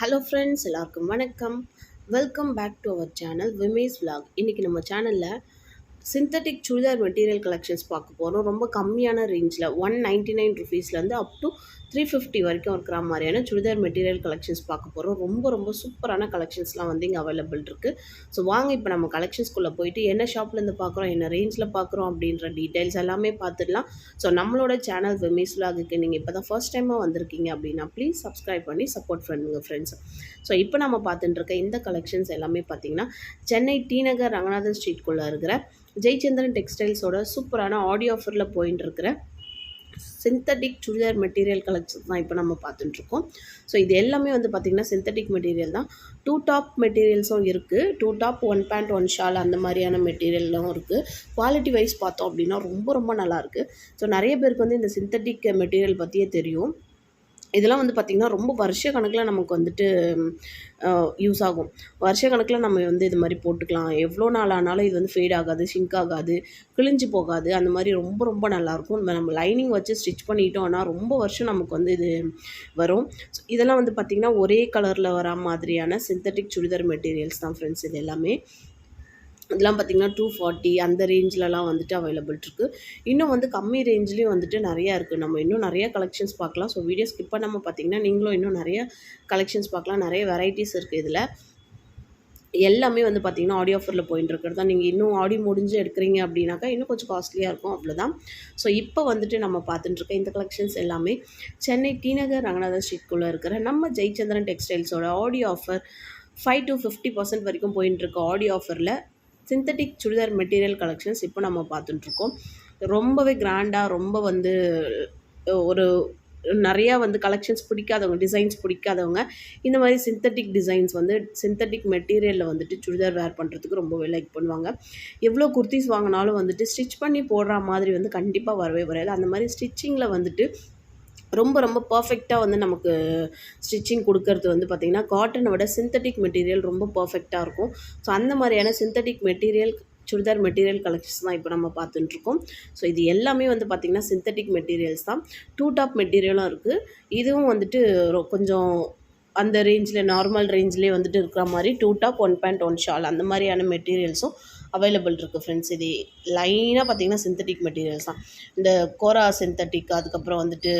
Hello friends எல்லாருக்கும் வணக்கம். Welcome back to our channel Vimesh vlog இன்றைக்கி நம்ம சேனலில் சிந்தட்டிக் சுடிதார் மெட்டீரியல் கலெக்ஷன்ஸ் பார்க்க போகிறோம் ரொம்ப கம்மியான ரேஞ்சில் ஒன் நைன்ட்டி நைன் ருபீஸ்லேருந்து அப் டு த்ரீ ஃபிஃப்டி வரைக்கும் இருக்கிற மாதிரியான சுடிதார் மெட்டீரியல் கலெக்ஷன்ஸ் பார்க்க போகிறோம் ரொம்ப ரொம்ப சூப்பரான கலெக்ஷன்ஸ்லாம் வந்து இங்கே அவைலபிள் இருக்குது ஸோ வாங்க இப்போ நம்ம கலெக்ஷன்ஸ்குள்ளே போயிட்டு என்ன ஷாப்லேருந்து பார்க்குறோம் என்ன ரேஞ்சில் பார்க்குறோம் அப்படின்ற டீட்டெயில்ஸ் எல்லாமே பார்த்துடலாம். ஸோ நம்மளோட சேனல் விமேஸ் vlogக்கு நீங்கள் இப்போ தான் ஃபர்ஸ்ட் டைமாக வந்திருக்கீங்க அப்படின்னா ப்ளீஸ் சப்ஸ்கிரைப் பண்ணி சப்போர்ட் பண்ணுங்கள் ஃப்ரெண்ட்ஸ் ஸோ இப்போ நம்ம பார்த்துட்டுருக்க இந்த கலெக்ஷன்ஸ் எல்லாமே பார்த்தீங்கன்னா சென்னை டி நகர் ரங்கநாதன் ஸ்ட்ரீட்குள்ளே இருக்கிற ஜெயச்சந்திரன் டெக்ஸ்டைல்ஸோட சூப்பரான ஆடியோ ஆஃபரில் போயின்னு இருக்கிற சிந்தட்டிக் சுடிதார் மெட்டீரியல் கலெக்ஷன் தான் இப்போ நம்ம பார்த்துட்ருக்கோம் ஸோ இது எல்லாமே வந்து பார்த்திங்கன்னா சிந்தட்டிக் மெட்டீரியல் தான். டூ டாப் மெட்டீரியல்ஸும் இருக்குது two top one pant one shawl அந்த மாதிரியான மெட்டீரியலும் இருக்குது குவாலிட்டி வைஸ் பார்த்தோம் அப்படின்னா ரொம்ப ரொம்ப நல்லாயிருக்கு ஸோ நிறைய பேருக்கு வந்து இந்த சிந்தட்டிக் மெட்டீரியல் பற்றியே தெரியும். இதெல்லாம் வந்து பார்த்திங்கன்னா ரொம்ப வருஷ கணக்கில் நமக்கு வந்துட்டு யூஸ் ஆகும். வருஷ கணக்கில் நம்ம வந்து இது மாதிரி போட்டுக்கலாம். எவ்வளோ நாள் ஆனாலும் இது வந்து ஃபேட் ஆகாது ஷிங்க் ஆகாது கிழிஞ்சு போகாது. அந்த மாதிரி ரொம்ப ரொம்ப நல்லாயிருக்கும் நம்ம லைனிங் வச்சு ஸ்டிச் பண்ணிட்டோம்னா ரொம்ப வருஷம் நமக்கு வந்து இது வரும். ஸோ இதெல்லாம் வந்து பார்த்திங்கன்னா ஒரே கலரில் வரா மாதிரியான சிந்தட்டிக் சுடிதார் மெட்டீரியல்ஸ் தான் ஃப்ரெண்ட்ஸ் இது எல்லாமே. இதெல்லாம் பார்த்திங்கன்னா டூ ஃபார்ட்டி அந்த ரேஞ்சிலலாம் வந்துட்டு அவைலபிள் இருக்குது இன்னும் வந்து கம்மி ரேஞ்ச்லேயும் வந்துட்டு நிறையா இருக்குது நம்ம இன்னும் நிறைய கலெக்ஷன்ஸ் பார்க்கலாம். ஸோ வீடியோ ஸ்கிப் பண்ணாமல் பார்த்தீங்கன்னா நீங்களும் இன்னும் நிறைய கலெக்ஷன்ஸ் பார்க்கலாம். நிறைய வெரைட்டிஸ் இருக்குது இதில். எல்லாமே வந்து பார்த்திங்கன்னா ஆடியோ ஆஃபரில் போயின்னு இருக்கிறது தான். நீங்கள் இன்னும் ஆடி முடிஞ்சு எடுக்கிறீங்க அப்படின்னாக்கா இன்னும் கொஞ்சம் காஸ்ட்லியாக இருக்கும். அவ்வளோதான் ஸோ இப்போ வந்துட்டு நம்ம பார்த்துட்டு இந்த கலெக்ஷன்ஸ் எல்லாமே சென்னை டிநகர் ரங்கநாத ரங்கநாதன் ஸ்ட்ரீட்குள்ளே இருக்கிற நம்ம ஜெயச்சந்திரன் டெக்ஸ்டைல்ஸோட audio offer five to fifty percent வரைக்கும் போயின்னு ஆடி ஆடியோ ஆஃபரில் சிந்தட்டிக் சுடிதார் மெட்டீரியல் கலெக்ஷன்ஸ் இப்போ நம்ம பார்த்துட்ருக்கோம் ரொம்பவே கிராண்டாக ரொம்ப வந்து ஒரு நிறையா வந்து கலெக்ஷன்ஸ் பிடிக்காதவங்க டிசைன்ஸ் பிடிக்காதவங்க இந்த மாதிரி சிந்தட்டிக் டிசைன்ஸ் வந்து சிந்தட்டிக் மெட்டீரியலில் வந்துட்டு சுடிதார் வேர் பண்ணுறதுக்கு ரொம்பவே லைக் பண்ணுவாங்க. எவ்வளோ குர்த்திஸ் வாங்கினாலும் வந்துட்டு ஸ்டிச் பண்ணி போடுற மாதிரி வந்து கண்டிப்பாக வரவே வராது. அந்த மாதிரி ஸ்டிச்சிங்கில் வந்துட்டு ரொம்ப ரொம்ப பர்ஃபெக்டாக வந்து நமக்கு ஸ்டிச்சிங் கொடுக்கறது வந்து பார்த்திங்கன்னா காட்டனை விட சிந்தட்டிக் மெட்டீரியல் ரொம்ப பர்ஃபெக்டாக இருக்கும். ஸோ அந்த மாதிரியான synthetic material churidar material collections தான் இப்போ நம்ம பார்த்துட்டுருக்கோம். ஸோ இது எல்லாமே வந்து பார்த்திங்கன்னா சிந்தட்டிக் மெட்டீரியல்ஸ் தான். டூ டாப் மெட்டீரியலும் இருக்குது இதுவும் வந்துட்டு ரொ- கொஞ்சம் அந்த ரேஞ்சில் நார்மல் ரேஞ்சிலே வந்துட்டு இருக்கிற மாதிரி two top one pant one shawl அந்த மாதிரியான மெட்டீரியல்ஸும் அவைலபிள் இருக்குது ஃப்ரெண்ட்ஸ் இது லைனாக பார்த்திங்கன்னா சிந்தட்டிக் மெட்டீரியல்ஸ் தான். இந்த கோரா சிந்தட்டிக் அதுக்கப்புறம் வந்துட்டு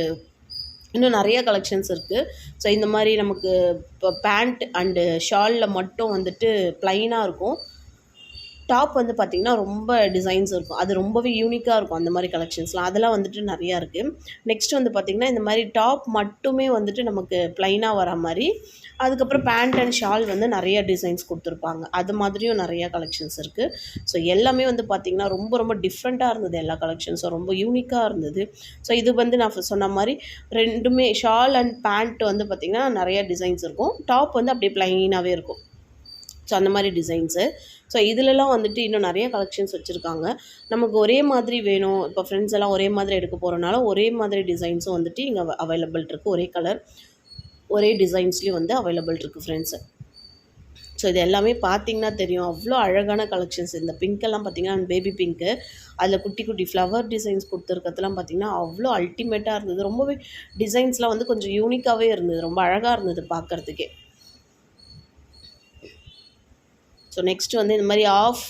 இன்னும் நிறைய கலெக்ஷன்ஸ் இருக்குது ஸோ இந்த மாதிரி நமக்கு இப்போ பேண்ட் அண்டு ஷாலில் மட்டும் வந்துட்டு ப்ளைனாக இருக்கும். டாப் வந்து பார்த்திங்கன்னா ரொம்ப டிசைன்ஸ் இருக்கும். அது ரொம்பவே யூனிக்காக இருக்கும் அந்த மாதிரி கலெக்ஷன்ஸ்லாம் அதெல்லாம் வந்துட்டு நிறையா இருக்குது நெக்ஸ்ட் வந்து பார்த்திங்கன்னா இந்த மாதிரி டாப் மட்டுமே வந்துட்டு நமக்கு ப்ளைனாக வர மாதிரி அதுக்கப்புறம் பேண்ட் அண்ட் ஷால் வந்து நிறைய டிசைன்ஸ் கொடுத்துருப்பாங்க. அது மாதிரியும் நிறையா கலெக்ஷன்ஸ் இருக்குது ஸோ எல்லாமே வந்து பார்த்திங்கன்னா ரொம்ப ரொம்ப டிஃப்ரெண்ட்டாக இருந்தது எல்லா கலெக்ஷன்ஸும் ரொம்ப யூனிக்காக இருந்தது. ஸோ இது வந்து நான் சொன்ன மாதிரி ரெண்டுமே ஷால் அண்ட் பேண்ட் வந்து பார்த்திங்கன்னா நிறைய டிசைன்ஸ் இருக்கும். டாப் வந்து அப்படியே ப்ளைனாகவே இருக்கும். ஸோ அந்த மாதிரி டிசைன்ஸு ஸோ இதுலலாம் வந்துட்டு இன்னும் நிறைய கலெக்ஷன்ஸ் வச்சுருக்காங்க. நமக்கு ஒரே மாதிரி வேணும். இப்போ ஃப்ரெண்ட்ஸ் எல்லாம் ஒரே மாதிரி எடுக்க போகிறனால ஒரே மாதிரி டிசைன்ஸும் வந்துட்டு இங்கே அவைலபிள் இருக்குது ஒரே கலர் ஒரே டிசைன்ஸ்லேயும் வந்து அவைலபிள் இருக்குது ஃப்ரெண்ட்ஸு ஸோ இது எல்லாமே பார்த்தீங்கன்னா தெரியும். அவ்வளோ அழகான கலெக்ஷன்ஸ் இந்த பிங்க்கெல்லாம் பார்த்தீங்கன்னா பேபி பிங்க்கு அதில் குட்டி குட்டி ஃப்ளவர் டிசைன்ஸ் கொடுத்துருக்கிறதுலாம் பார்த்தீங்கன்னா அவ்வளோ அல்டிமேட்டாக இருந்தது. ரொம்பவே டிசைன்ஸ்லாம் வந்து கொஞ்சம் யூனிக்காகவே இருந்தது. ரொம்ப அழகாக இருந்தது பார்க்குறதுக்கே ஸோ நெக்ஸ்ட் வந்து இந்த மாதிரி ஆஃப்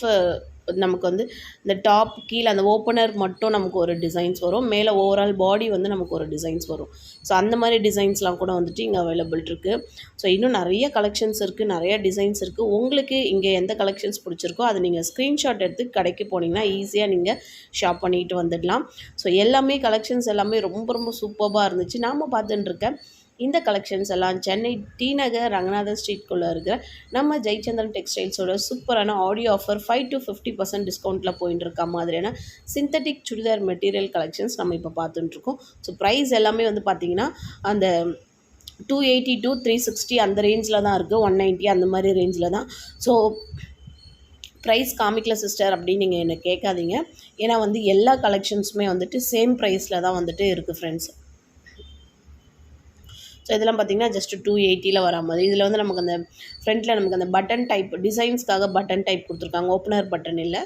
நமக்கு வந்து இந்த டாப் கீழே அந்த ஓப்பனர் மட்டும் நமக்கு ஒரு டிசைன்ஸ் வரும். மேலே ஓவரால் பாடி வந்து நமக்கு ஒரு டிசைன்ஸ் வரும். ஸோ அந்த மாதிரி டிசைன்ஸ்லாம் கூட வந்துட்டு இங்கே அவைலபிள் இருக்குது ஸோ இன்னும் நிறைய கலெக்ஷன்ஸ் இருக்குது நிறைய டிசைன்ஸ் இருக்குது உங்களுக்கு இங்கே எந்த கலெக்ஷன்ஸ் பிடிச்சிருக்கோ அதை நீங்கள் ஸ்க்ரீன்ஷாட் எடுத்து கடைக்கு போனீங்கன்னா ஈஸியாக நீங்கள் ஷாப் பண்ணிட்டு வந்துடலாம். ஸோ எல்லாமே கலெக்ஷன்ஸ் எல்லாமே ரொம்ப ரொம்ப சூப்பராக இருந்துச்சு. நாம் பார்த்துட்டுருக்கேன் இந்த கலெக்ஷன்ஸ் எல்லாம் சென்னை டி நகர் ரங்கநாதன் ஸ்ட்ரீட்குள்ளே இருக்கிற நம்ம ஜெயச்சந்திரன் டெக்ஸ்டைல்ஸோட சூப்பரான audio offer five to fifty percent டிஸ்கவுண்ட்டில் போயின்னு இருக்க மாதிரியான சிந்தட்டிக் சுடிதார் மெட்டீரியல் கலெக்ஷன்ஸ் நம்ம இப்போ பார்த்துட்ருக்கோம் ஸோ ப்ரைஸ் எல்லாமே வந்து பார்த்திங்கன்னா அந்த two eighty two three sixty அந்த ரேஞ்சில் தான் இருக்குது ஒன் நைன்ட்டி அந்த மாதிரி ரேஞ்சில் தான். ஸோ ப்ரைஸ் காமிக்கல சிஸ்டர் அப்படின்னு நீங்கள் என்னை கேட்காதீங்க. ஏன்னா வந்து எல்லா கலெக்ஷன்ஸுமே வந்துட்டு சேம் ப்ரைஸில் தான் வந்துட்டு இருக்குது ஃப்ரெண்ட்ஸ் ஸோ இதெல்லாம் பார்த்தீங்கன்னா ஜஸ்ட் டூ எயிட்டியில் வர மாதிரி. இதில் வந்து நமக்கு அந்த ஃப்ரண்ட்டில் நமக்கு அந்த பட்டன் டைப் டிசைன்ஸ்க்காக பட்டன் டைப் கொடுத்துருக்காங்க. ஓப்பனர் பட்டன் இல்லை.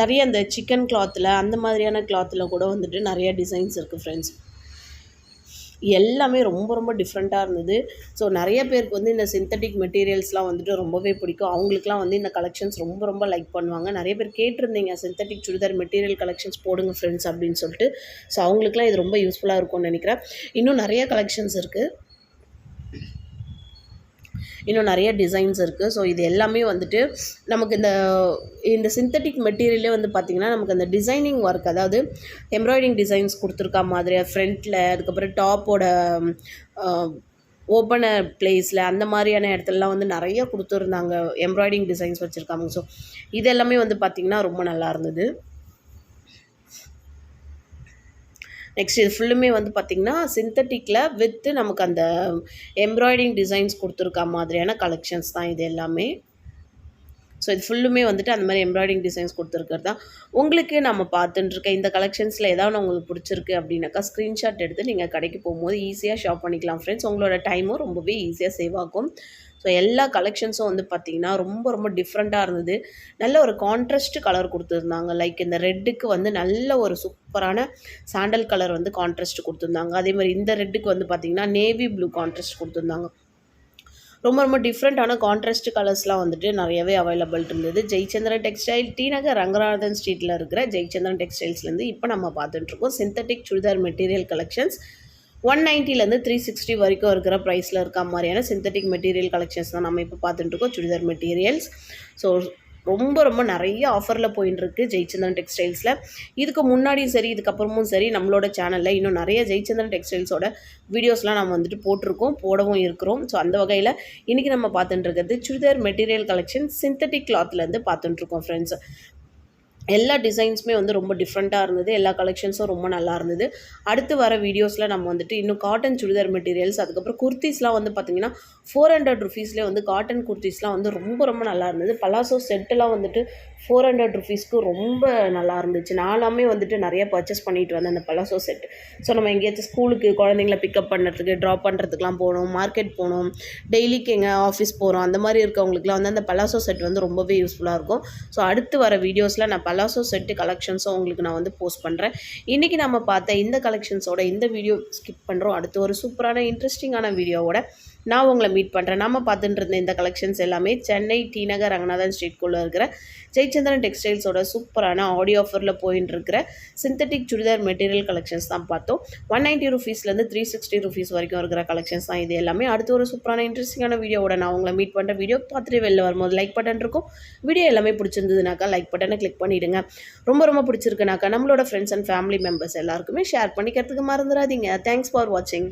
நிறைய அந்த சிக்கன் கிளாத்தில் அந்த மாதிரியான கிளாத்தில் கூட வந்துட்டு நிறைய டிசைன்ஸ் இருக்குது ஃப்ரெண்ட்ஸ் எல்லாமே ரொம்ப ரொம்ப டிஃப்ரெண்ட்டாக இருந்தது. ஸோ நிறைய பேருக்கு வந்து இந்த சிந்தட்டிக் மெட்டீரியல்ஸ்லாம் வந்துட்டு ரொம்பவே பிடிக்கும். அவங்களுக்குலாம் வந்து இந்த கலெக்ஷன்ஸ் ரொம்ப ரொம்ப லைக் பண்ணுவாங்க. நிறைய பேர் கேட்டிருந்தீங்க சிந்தட்டிக் சுடிதார் மெட்டீரியல் கலெக்ஷன்ஸ் போடுங்க ஃப்ரெண்ட்ஸ் அப்படின்னு சொல்லிட்டு. ஸோ அவங்களுக்குலாம் இது ரொம்ப யூஸ்ஃபுல்லாக இருக்கும்னு நினைக்கிறேன். இன்னும் நிறைய கலெக்ஷன்ஸ் இருக்குது இன்னும் நிறைய டிசைன்ஸ் இருக்குது ஸோ இது எல்லாமே வந்துட்டு நமக்கு இந்த இந்த சிந்தட்டிக் மெட்டீரியலே வந்து பார்த்திங்கன்னா நமக்கு அந்த டிசைனிங் ஒர்க் அதாவது எம்ப்ராய்டிங் டிசைன்ஸ் கொடுத்துருக்கா மாதிரி ஃப்ரண்ட்டில் அதுக்கப்புறம் டாப்போட ஓப்பனர் பிளேஸில் அந்த மாதிரியான இடத்துலலாம் வந்து நிறைய கொடுத்துருந்தாங்க எம்ப்ராய்டிங் டிசைன்ஸ் வச்சுருக்காங்க. ஸோ இது எல்லாமே வந்து பார்த்திங்கன்னா ரொம்ப நல்லா இருந்தது. நெக்ஸ்ட் இது ஃபுல்லுமே வந்து பார்த்திங்கன்னா சிந்தட்டிக்கில் வித்து நமக்கு அந்த எம்ப்ராய்டிங் டிசைன்ஸ் கொடுத்துருக்கா மாதிரியான கலெக்ஷன்ஸ் தான் இது எல்லாமே. ஸோ இது ஃபுல்லுமே வந்துட்டு அந்த மாதிரி எம்ப்ராய்டிங் டிசைன்ஸ் கொடுத்துருக்கிறது தான் உங்களுக்கு நம்ம பார்த்துட்டுருக்க இந்த கலெக்ஷன்ஸில் ஏதாவது உங்களுக்கு பிடிச்சிருக்கு அப்படின்னாக்கா ஸ்க்ரீன்ஷாட் எடுத்து நீங்கள் கடைக்கு போகும்போது ஈஸியாக ஷாப் பண்ணிக்கலாம் ஃப்ரெண்ட்ஸ் உங்களோட டைமும் ரொம்பவே ஈஸியாக சேவ் ஆகும். ஸோ எல்லா கலெக்ஷன்ஸும் வந்து பார்த்திங்கன்னா ரொம்ப ரொம்ப டிஃப்ரெண்ட்டாக இருந்தது. நல்ல ஒரு கான்ட்ராஸ்ட் கலர் கொடுத்துருந்தாங்க. லைக் இந்த ரெட்டுக்கு வந்து நல்ல ஒரு சூப்பரான சாண்டல் கலர் வந்து கான்ட்ராஸ்ட் கொடுத்துருந்தாங்க. அதே மாதிரி இந்த ரெட்டுக்கு வந்து பார்த்திங்கன்னா நேவி ப்ளூ கான்ட்ராஸ்ட் கொடுத்துருந்தாங்க. ரொம்ப ரொம்ப டிஃப்ரெண்ட்டான கான்ட்ராஸ்ட் கலர்ஸ்லாம் வந்துட்டு நிறையவே அவைலபிள் இருந்தது. ஜெயச்சந்திரன் டெக்ஸ்டைல் டி நகர் ரங்கநாதன் ஸ்ட்ரீட்டில் இருக்கிற ஜெயச்சந்திரன் டெக்ஸ்டைல்ஸ்லேருந்து இப்போ நம்ம பார்த்துட்ருக்கோம் synthetic churidar material collections one நைன்ட்டிலேருந்து three sixty வரைக்கும் இருக்கிற ப்ரைஸில் இருக்க மாதிரியான சிந்தட்டிக் மெட்டீரியல் கலெக்ஷன்ஸ் தான் நம்ம இப்போ பார்த்துட்டுருக்கோம் சுடிதார் மெட்டீரியல்ஸ் ஸோ ரொம்ப ரொம்ப நிறைய ஆஃபரில் போயின்னு ஜெயச்சந்திரன் டெக்ஸ்டைல்ஸில் இதுக்கு முன்னாடியும் சரி இதுக்கப்புறமும் சரி நம்மளோட சேனலில் இன்னும் நிறைய ஜெயச்சந்திரன் டெக்ஸ்டைல்ஸோட வீடியோஸ்லாம் நம்ம வந்துட்டு போட்டிருக்கோம் போடவும் இருக்கிறோம். ஸோ அந்த வகையில் இன்றைக்கி நம்ம பார்த்துட்டு இருக்கிறது சுடிதார் மெட்டீரியல் கலெக்ஷன் சிந்தட்டிக் கிளாத்லேருந்து பார்த்துட்டுருக்கோம் ஃப்ரெண்ட்ஸ் எல்லா டிசைன்ஸுமே வந்து ரொம்ப டிஃப்ரெண்ட்டாக இருந்தது. எல்லா கலெக்ஷன்ஸும் ரொம்ப நல்லா இருந்தது. அடுத்து வர வீடியோஸில் நம்ம வந்துட்டு இன்னும் காட்டன் சுடிதார் மெட்டீரியல்ஸ் அதுக்கப்புறம் குர்த்திஸ்லாம் வந்து பார்த்திங்கன்னா ஃபோர் ஹண்ட்ரட் ருபீஸ்லேயே வந்து காட்டன் குர்த்திஸ்லாம் வந்து ரொம்ப ரொம்ப நல்லா இருந்தது. பலாசோ செட்டெல்லாம் வந்துட்டு ஃபோர் ஹண்ட்ரட் ருபீஸ்க்கு ரொம்ப நல்லா இருந்துச்சு. நானாமே வந்துட்டு நிறைய பர்ச்சேஸ் பண்ணிட்டு வந்தேன் அந்த பலாசோ செட் ஸோ நம்ம எங்கேயாச்சும் ஸ்கூலுக்கு குழந்தைங்கள பிக்கப் பண்ணுறதுக்கு ட்ராப் பண்ணுறதுக்குலாம் போகணும் மார்க்கெட் போகணும் டெய்லிக்கு எங்கே ஆஃபீஸ் போகிறோம் அந்த மாதிரி இருக்கவங்களுக்குலாம் வந்து அந்த பலாசோ செட் வந்து ரொம்பவே யூஸ்ஃபுல்லாக இருக்கும். ஸோ அடுத்து வர வீடியோஸில் நான் பலாசோ செட்டு கலெக்ஷன்ஸும் உங்களுக்கு நான் வந்து போஸ்ட் பண்ணுறேன் இன்றைக்கி நம்ம பார்த்த இந்த கலெக்ஷன்ஸோட இந்த வீடியோ ஸ்கிப் பண்ணுறோம் அடுத்து ஒரு சூப்பரான இன்ட்ரெஸ்டிங்கான வீடியோவோட நான் உங்களை மீட் பண்ணுறேன் நம்ம பார்த்துட்டு இருந்த இந்த கலெக்ஷன்ஸ் எல்லாமே சென்னை டி நகர் ரங்கநாதன் ஸ்ட்ரீட்குள்ளே இருக்கிற ஜெயச்சந்திரன் டெக்ஸ்டைல்ஸோட சூப்பரான ஆடியோ ஆஃபரில் போயின்னு இருக்கிற சிந்தட்டிக் சுடிதார் மெட்டீரியல் கலெக்ஷன்ஸ் தான் பார்த்தோம். ஒன் நைன்ட்டி ருபீஸ்லேருந்து த்ரீ சிக்ஸ்டி ருபீஸ் வரைக்கும் இருக்கிற கலெக்ஷன்ஸ் தான் இது எல்லாமே. அடுத்து ஒரு சூப்பரான இன்ட்ரெஸ்டிங்கான வீடியோவோட நான் உங்களை மீட் பண்ணுற வீடியோ பார்த்துட்டு வெளில வரும்போது லைக் பட்டன் இருக்கும். வீடியோ எல்லாமே பிடிச்சிருந்ததுனாக்கா லைக் பட்டனை கிளிக் பண்ணிவிடுங்க ரொம்ப ரொம்ப பிடிச்சிருக்குனாக்கா நம்மளோட ஃப்ரெண்ட்ஸ் அண்ட் ஃபேமிலி மெம்பர்ஸ் எல்லாருக்குமே ஷேர் பண்ணிக்கிறதுக்கு மறந்துடாதீங்க. தேங்க்ஸ் ஃபார் வாட்சிங்